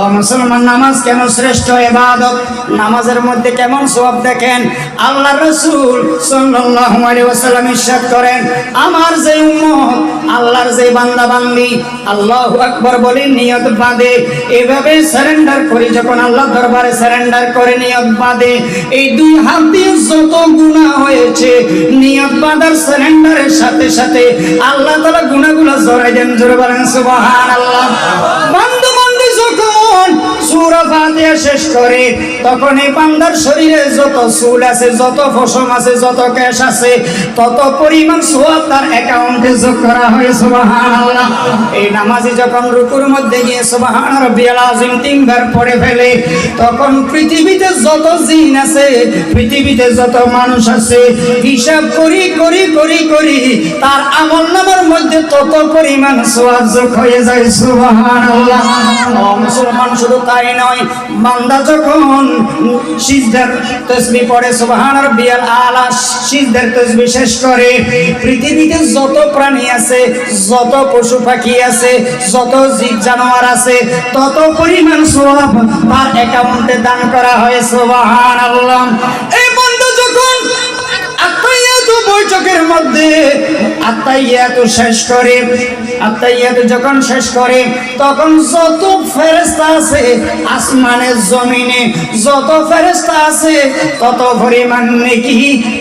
ও মুসলমান, নামাজ কেন শ্রেষ্ঠ এবাদত নামাজের মধ্যে কেমন সব দেখেন? আল্লাহ রসুল সাল্লাল্লাহু আলাইহি করেন, আমার যে উম্মত, আল্লাহর যে বান্দা বান্দি আল্লাহু আকবার বলে নিয়ত বাঁধে। এভাবে সারেন্ডার করি, যখন আল্লাহ দরবারে সারেন্ডার করে, নিয়ত বাঁধে। এই দুই হাত দিয়ে যত গুনাহ হয়েছে, নিয়ত বাঁধার সারেন্ডারের সাথে সাথে আল্লাহ তাআলা গুনাহগুলো জড়াই দেন, জোরে বলেন, সুবহানাল্লাহ। যখন সূরা ফাতিহা শেষ করে। তখন এই বান্দার শরীরে যত চুল আছে, যত ফসম আছে, যত ক্যাশ আছে, তত পরিমাণ সোয়াব তার অ্যাকাউন্টে যোগ করা হয় এই নামাজি যখন রুকুর মধ্যে গিয়ে সুবহান রাব্বিয়াল আযীম তিনবার পড়ে ফেলে, তখন পৃথিবীতে যত জিন আছে, পৃথিবীতে যত মানুষ আছে, হিসাব করি করি করি করি, তার আমল নামার মধ্যে তত পরিমাণ সোয়াব যোগ হয়ে যায়, সুবহানাল্লাহ। মুসলমান, শুধু তাই নয়। বান্দা যখন সিজদার তসবি পড়ে, সুবহান রাব্বিয়াল আলা, সিজদার তসবি শেষ করে, পৃথিবীতে যত প্রাণী আছে, যত পশু পাখি আছে, যত জীব জানোয়ার আছে, তত পরিমাণ সওয়াব তার অ্যাকাউন্টে দান করা হয়, সুবহানাল্লাহ। বৈঠকের মধ্যে। আত্মাইয়াত শেষ করে আত্মাইয়াত যখন শেষ করে, তখন যত ফেরেশতা আছে আসমানের জমিনে, যত ফেরেশতা আছে, তত পরিমাণ নেকি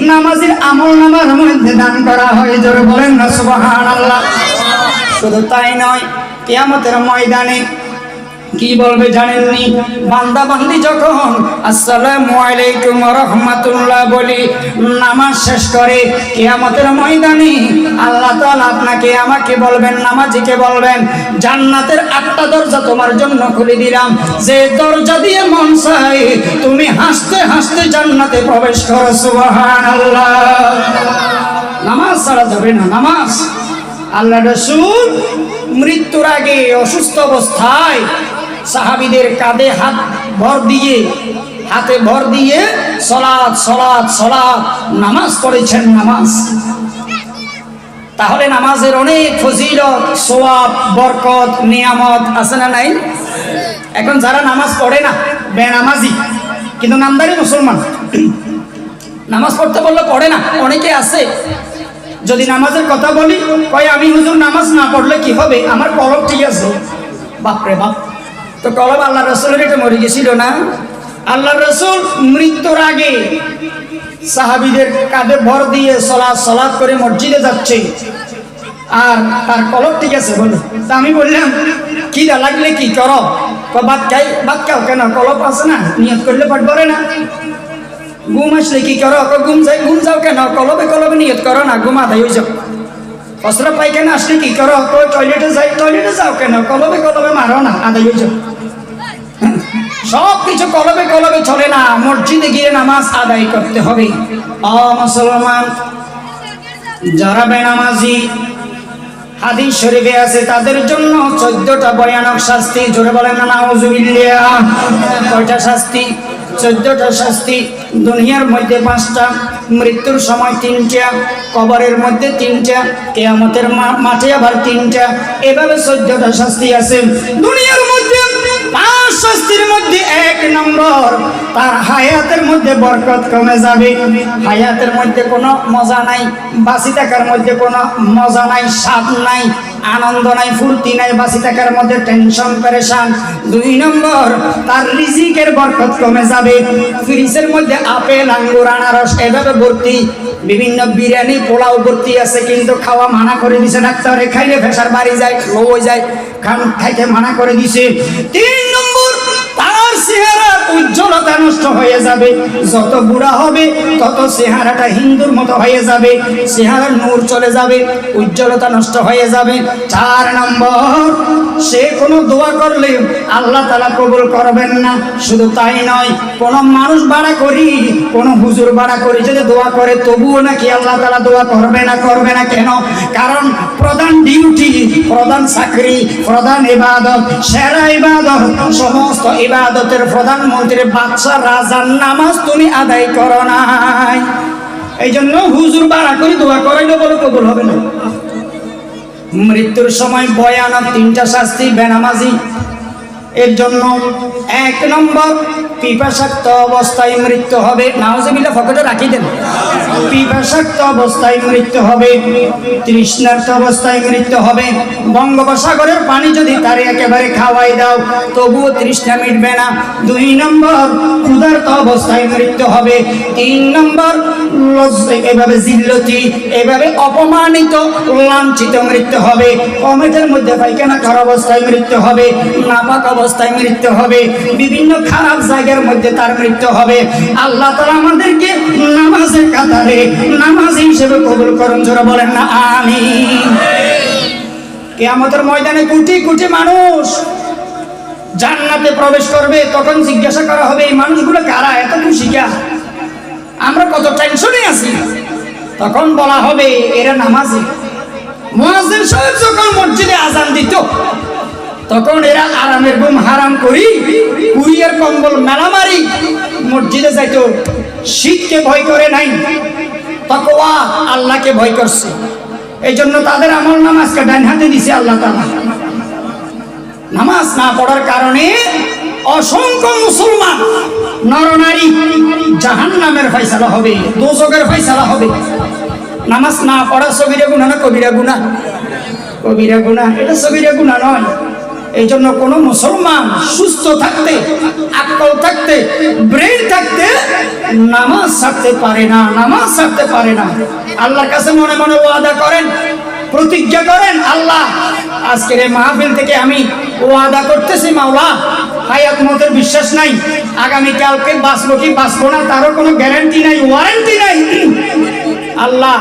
নামাজের আমল নামার মধ্যে দান করা হয়। জোরে বলেন না, সুবহানাল্লাহ। শুধু তাই নয়, কিয়ামতের ময়দানে কি বলবে জানেননি বান্দা বান্দি যখন আসসালামু আলাইকুম রাহমাতুল্লাহ বলি, নামাজ শেষ করে কিয়ামতের ময়দানে আল্লাহ তাআলা আপনাকে আমাকে বলবেন, নামাজিকে বলবেন, জান্নাতের আটটা দরজা তোমার জন্য খুলে দিলাম। যে দরজা দিয়ে মন চাই তুমি হাসতে হাসতে জান্নাতে প্রবেশ করো, সুবহানাল্লাহ। নামাজ ছাড়া যাবে না, নামাজ। আল্লাহ রসুল মৃত্যুর আগে অসুস্থ অবস্থায় সাহাবিদের কাঁধে হাত ভর দিয়ে, হাতে ভর দিয়ে সলাদ সলাদ সলাদ নামাজ পড়েছেন নামাজ। তাহলে নামাজের অনেক ফজিলত, সোয়াব, বরকত, নিয়ামত আছে না নাই? এখন যারা নামাজ পড়ে না, বেনামাজি, কিন্তু নামদারি মুসলমান, নামাজ পড়তে বললে পড়ে না, অনেকে আছে। যদি নামাজের কথা বলি, কয়, আমি হুজুর, নামাজ না পড়লে কি হবে? আমার কলব ঠিক আছে। বাপরে বাপ। তো কলব আল্লাহ রসুলের এটা মরে গেছিল না? আল্লাহ রসুল মৃত্যুর আগে সাহাবিদের কাঁধে ভর দিয়ে সলাদ সলাদ করে মসজিদে যাচ্ছে। আর তার কলব ঠিক আছে, বলো। তা আমি বললাম কি দা লাগলে কি করো? বাদ খাই বাদ খাও কেন? কলব আছে না, নিয়ত করলে পাঠ করে না। ঘুম আসলে কি করো? ঘুম যাই, ঘুম যাও কেন? কলবে কলবে নিয়ত করো না, ঘুম আদায় হয়ে যাও অস্ত্র পাইখানা আসলে কি করো? কো টয়লেটে যাই? টয়লেটে যাও কেন? কলবে কলবে মারো না। আদায় হয়ে যাও সব কিছু কলবে কলবে চলে না। মসজিদে গিয়ে নামাজ আদায় করতে হবে। অ, মুসলমান, যারা বেনামাজি, হাদিস শরীফে আছে, তাদের জন্য চোদ্দটা ভয়ানক শাস্তি। জোরে বলেন না, নাউজুবিল্লাহ। কয়টা শাস্তি? চোদ্দটা শাস্তি। দুনিয়ার মধ্যে পাঁচটা। মৃত্যুর সময় তিনটা, কবরের মধ্যে তিনটা, কেয়ামতের মাঠে আবার তিনটা। এভাবে চোদ্দটা শাস্তি আছে। দুনিয়ার মধ্যে শাস্তির মধ্যে এক হায়াতের মধ্যে কমে যাবে। হায়াতের মধ্যে কোনো মজা নাই বাসি থাকার মধ্যে কোনো মজা নাই, স্বাদ নাই। আনন্দ নাই, ফুর্তি নাই বাসি থাকার মধ্যে টেনশন পেরেশান। দুই নম্বর, তার রিজিকের বরকত কমে যাবে। ফ্রিজের মধ্যে আপেল, আঙ্গুর, আনারস, এভাবে ভর্তি। বিভিন্ন বিরিয়ানি, পোলাও ভর্তি আছে, কিন্তু খাওয়া মানা করে দিছে। ডাক্তারে খাইলে ফেসার বাড়ি যায় লো যায়, খান, খাইতে মানা করে দিছে। তিন নম্বর চেহারার উজ্জ্বলতা নষ্ট হয়ে যাবে। যত বুড়া হবে, তত চেহারাটা হিন্দুর মতো হয়ে যাবে। চেহারার নূর চলে যাবে, উজ্জ্বলতা নষ্ট হয়ে যাবে। চার নম্বর, সে কোনো দোয়া করলে আল্লাহ তালা কবুল করবেন না। শুধু তাই নয়, কোনো মানুষ বাড়া করি, কোনো হুজুর বাড়া করি, যদি দোয়া করে, তবুও নাকি আল্লাহ তালা দোয়া করবে না করবে না কেন? কারণ প্রধান প্রধান চাকরি, প্রধান ইবাদত, সেরা ইবাদত, সমস্ত ইবাদতের প্রধানমন্ত্রী বাদশা রাজার নামাজ তুমি আদায় করো নাই। এই জন্য হুজুর বাড়া করে দোয়া করাইলে বলে কবুল হবে না। মৃত্যুর সময় ভয়ানক তিনটা শাস্তি, বেনামাজি। এর জন্য এক নম্বর পিপাসাক্ত অবস্থায় মৃত্যু হবে। নাওজবিল্লা ফকটে রাখি দেন। পিপাসাক্ত অবস্থায় মৃত্যু হবে, তৃষ্ণার্ত অবস্থায় মৃত্যু হবে। বঙ্গোপসাগরের পানি যদি তারে একেবারে খাওয়াই দাও, তবুও তৃষ্ণা মিটবে না। দুই নম্বর, ক্ষুধার্ত অবস্থায় মৃত্যু হবে। তিন নম্বর এভাবে জিল্লতি, এভাবে অপমানিত, লাঞ্ছিত মৃত্যু হবে। কমেটের মধ্যে পায়খানা করা অবস্থায় মৃত্যু হবে, নাপাক অবস্থায় মৃত্যু হবে, বিভিন্ন খারাপ জায়গার মধ্যে তার মৃত্যু হবে। আল্লাহ তালা আমাদেরকে নামাজের কাতারে নামাজ হিসেবে কবুল করুন, জোরে বলেন না আমি কেয়ামতের ময়দানে কোটি কোটি মানুষ জান্নাতে প্রবেশ করবে, তখন জিজ্ঞাসা করা হবে, এই মানুষগুলো কারা? এত খুশি কা? আমরা কত টেনশনে আছি। তখন বলা হবে, এরা নামাজি। মুয়াজ্জিন সাহেব যখন মসজিদে আজান দিত, তখন এরা আরামের ঘুম হারাম করি, কুড়িয়ার কম্বল মেলামারি মসজিদে যাইতো। শীতকে ভয় করে নাই, তকওয়া আল্লাহকে ভয় করছে। এই জন্য তাদের আমল নামাজকে ডান হাতে দিছে আল্লাহ তাআলা। নামাজ না পড়ার কারণে অসংখ্য মুসলমান নরনারী জাহান নামের ফয়সালা হবে দোজকের ফয়সালা হবে। নামাজ না পড়া সবিরা গুণা না কবিরা গুণা কবিরা গুণা এটা সবিরা গুণা নয়। এই জন্য কোনো মুসলমান সুস্থ থাকতে, আকল থাকতে, ব্রেন থাকতে নামাজ ছাড়তে পারে না, নামাজ ছাড়তে পারে না। আল্লাহর কাছে মনে মনে ওয়াদা করেন, প্রতিজ্ঞা করেন, আল্লাহ, আজকের এই মাহফিল থেকে আমি ওয়াদা করতেছি, মাওলা হায়াত মতের বিশ্বাস নাই। আগামী কালকে বাঁচবো কি বাঁচবো না, তারও কোনো গ্যারান্টি নাই ওয়ারেন্টি নাই। আল্লাহ,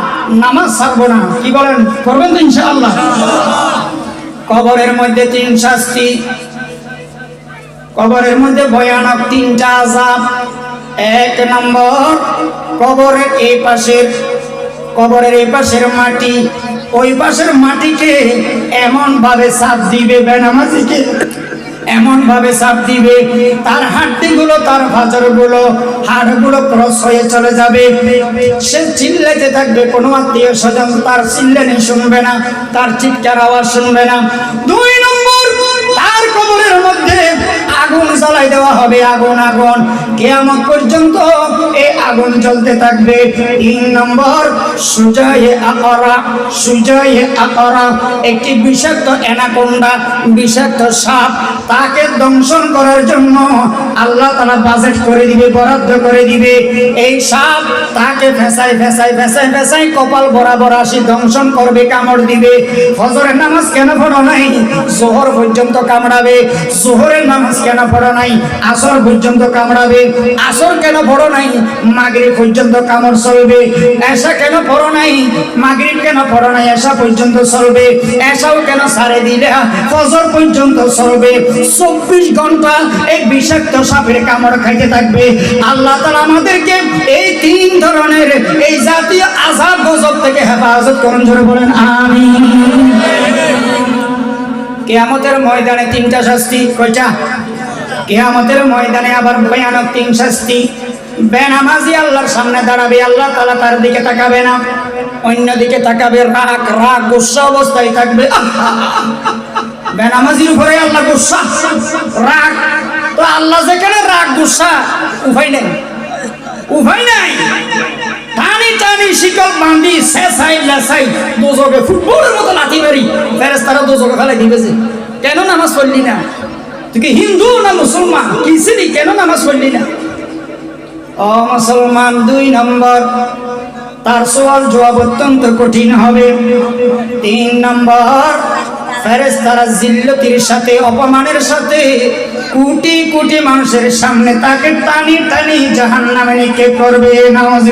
নামাজ ছাড়বো না। কি বলেন? করবেন তো ইনশাআল্লাহ। কবরের মধ্যে তিন শাস্তি, কবরের মধ্যে ভয়ানক তিনটা আজাব এক নম্বর, কবরের এই পাশের, কবরের এই পাশের মাটি, ওই পাশের মাটিকে এমনভাবে সাপ দিবে বেনামাজিকে। এমন ভাবে চাপ দিবে, তার হাড্ডি গুলো তার ফাজর হাড়গুলো হাড়গুলো ক্রস হয়ে চলে যাবে। সে চিল্লাতে থাকবে, কোনো আত্মীয় স্বজন তার চিল্লানি শুনবে না, তার চিৎকার আওয়াজ শুনবে না। দুই নম্বর, তার কবরের মধ্যে আগুন জ্বালাই দেওয়া হবে, আগুন আগুন। কেয়ামত পর্যন্ত এই আগুন জ্বলতে থাকবে। তিন নম্বর, সুজয়ে আকরা সুজয়ে আকরা, একটি বিষাক্ত অ্যানাকোন্ডা, বিষাক্ত সাপ, তাকে দংশন করার জন্য আল্লাহ তারা বাজেট করে দিবে, বরাদ্দ করে দিবে। এই সাপ তাকে ফেসাই ফেসাই ফেসাই ফেসাই কপাল বরাবর আসি দংশন করবে, কামড় দিবে। ফজরের নামাজ কেন পড়ো নাই? জোহর পর্যন্ত কামড়াবে। জোহরের নামাজ কেন পড়ো নাই? আসর পর্যন্ত কামড়াবে। আসর কেন পড়ো নাই? মাগরিব পর্যন্ত কামড় চলবে। এসা কেন পড়ো নাই? মাগরিব কেন পড়ো নাই? এসা পর্যন্ত চলবে। এসাও কেন সারে দিলে? ফজর পর্যন্ত চলবে। চব্বিশ ঘণ্টা এই বিষাক্ত সাপের কামড় খাইতে থাকবে। আল্লাহ তালা আমাদেরকে এই তিন ধরনের, এই জাতীয় আজাব গজব থেকে হেফাজত করুন, জোরে বলেন আমি কেয়ামতের ময়দানে তিনটা শাস্তি, কয়টা? কেয়ামতের ময়দানে আবার ভয়ানক তিন শাস্তি বেনামাজি আল্লাহর সামনে দাঁড়াবে, আল্লাহ তালা তার দিকে তাকাবে না। অন্যদিকে তাকাবে, রাগ রাগ, গুসা অবস্থায় থাকবে। বেনামাজির উপরে আল্লাহ গুসা, রাগ। তো আল্লাহ যেখানে রাগ, গুসা, উভয় নেই। উভয় নাই। টানি টানি, শিকল বান্ধি শেষাই লেসাই দোজকে ফুটবলের মতো লাথি মারি ফেরেস্তারা দোজকে ফেলাই দিবেছে কেন নামাজ পড়লি না? তুই হিন্দু না মুসলমান? কিসিনি কেন নামাজ পড়লি না? ও মুসলমান দুই নম্বর। তার সওয়াল জবাব অত্যন্ত কঠিন হবে। তিন নম্বর ফেরেস্তারা জিল্লতির সাথে, অপমানের সাথে কোটি কোটি মানুষের সামনে তাকে টানি টানি জাহান জাহান্নামে নিক্ষেপ করবে। নামাজ